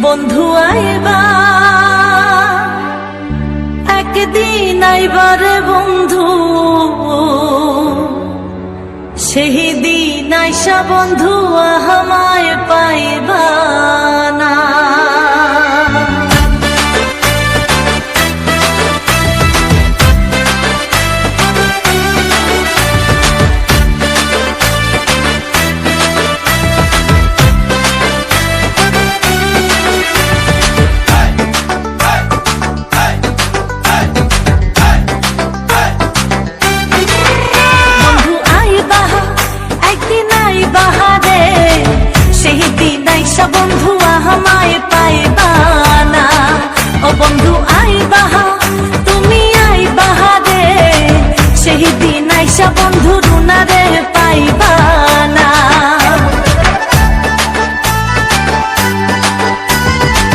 বন্ধু আইবা। একদিন আইবারে বন্ধু। সেই দিন আইসা বন্ধু আহমায় পাই পাইবানা ও বন্ধু আই বাহা তুমি আই বাহা রে সেই দিন আইসা বন্ধু রুনা রে পাইবা